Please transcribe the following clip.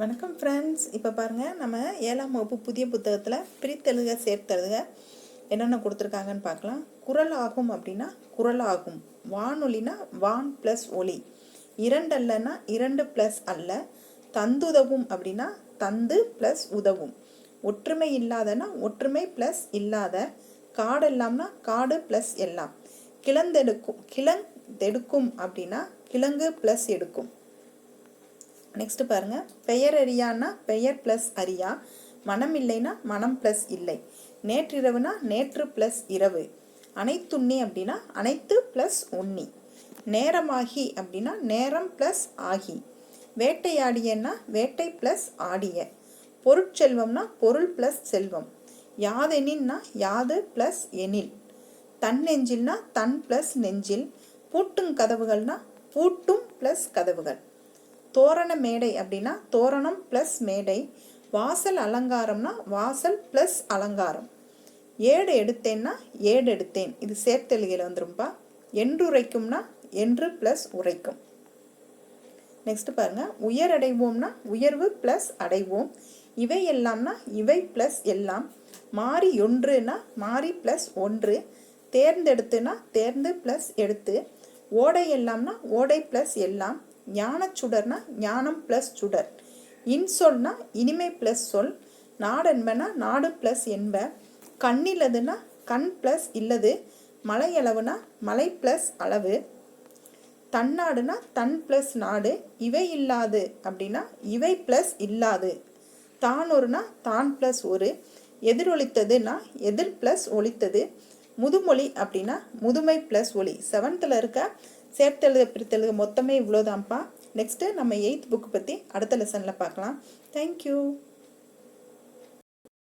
வணக்கம் ஃப்ரெண்ட்ஸ் இப்போ பாருங்கள் நம்ம ஏழாம் வகுப்பு புதிய புத்தகத்தில் பிரித்தெழுக சேர்த்தெழுக என்னென்ன கொடுத்துருக்காங்கன்னு பார்க்கலாம். குரல் ஆகும் அப்படின்னா குரல் ஆகும். வானொலினா வான் ப்ளஸ் ஒலி. இரண்டல்லனா இரண்டு ப்ளஸ் அல்ல. தந்துதவும் அப்படின்னா தந்து ப்ளஸ் உதவும். ஒற்றுமை இல்லாதனா ஒற்றுமை ப்ளஸ் இல்லாத. காடு எல்லாம்னா காடு ப்ளஸ் எல்லாம். கிளந்தெடுக்கும் கிளந்தெடுக்கும் அப்படின்னா கிழங்கு ப்ளஸ் எடுக்கும். நெக்ஸ்ட் பாருங்க. பெயர் அறியான்னா பெயர் ப்ளஸ் அறியா. மனம் இல்லைன்னா மனம் ப்ளஸ் இல்லை. நேற்றிரவுனா நேற்று ப்ளஸ் இரவு. அனைத்துண்ணி அப்படின்னா அனைத்து ப்ளஸ் உண்ணி. நேரமாகி அப்படின்னா நேரம் ப்ளஸ் ஆகி. வேட்டையாடியன்னா வேட்டை ப்ளஸ் ஆடிய. பொருட்செல்வம்னா பொருள் ப்ளஸ் செல்வம். யாதெனின்னா யாது ப்ளஸ் எனில். தன் நெஞ்சில்னா தன் ப்ளஸ் நெஞ்சில். பூட்டும் கதவுகள்னா பூட்டும் ப்ளஸ் கதவுகள். தோரண மேடை அப்படின்னா தோரணம் ப்ளஸ் மேடை. வாசல் அலங்காரம்னா வாசல் ப்ளஸ் அலங்காரம். ஏடு எடுத்தேன்னா ஏடு எடுத்தேன். இது சேர்த்தெழுகையில் வந்துரும்பா. என்று உரைக்கும்னா என்று ப்ளஸ் உரைக்கும். நெக்ஸ்ட் பாருங்க. உயர் அடைவோம்னா உயர்வு ப்ளஸ் அடைவோம். இவை எல்லாம்னா இவை ப்ளஸ் எல்லாம். மாறி ஒன்றுனா மாறி ப்ளஸ் ஒன்று. தேர்ந்தெடுத்துனா தேர்ந்து ப்ளஸ் எடுத்து. ஓடை எல்லாம்னா ஓடை ப்ளஸ் எல்லாம். ஞான சுடர்னா ஞானம் ப்ளஸ் சுடர். இன்சொல்னா இனிமை ப்ளஸ் சொல். நாடென்பனா நாடு ப்ளஸ் என்ப. கண்ணிலதுனா கண் ப்ளஸ் இல்லது. மலையளவுனா மலை ப்ளஸ் அளவு. தன்னாடுனா தன் ப்ளஸ் நாடு. இவை இல்லாது அப்படின்னா இவை ப்ளஸ் இல்லாது. தான் ஒருனா தான் ப்ளஸ் ஒரு. எதிரொலித்ததுன்னா எதிர் ப்ளஸ் ஒழித்தது முதுமொழி அப்படின்னா முதுமை ப்ளஸ் ஒலி. செவன்த்தில் இருக்க சேர்த்தெழுத பிரித்தெழுத மொத்தமே இவ்வளோதான்ப்பா. நெக்ஸ்ட்டு நம்ம எயித் புக் பற்றி அடுத்த லெசனில் பார்க்கலாம். தேங்க்யூ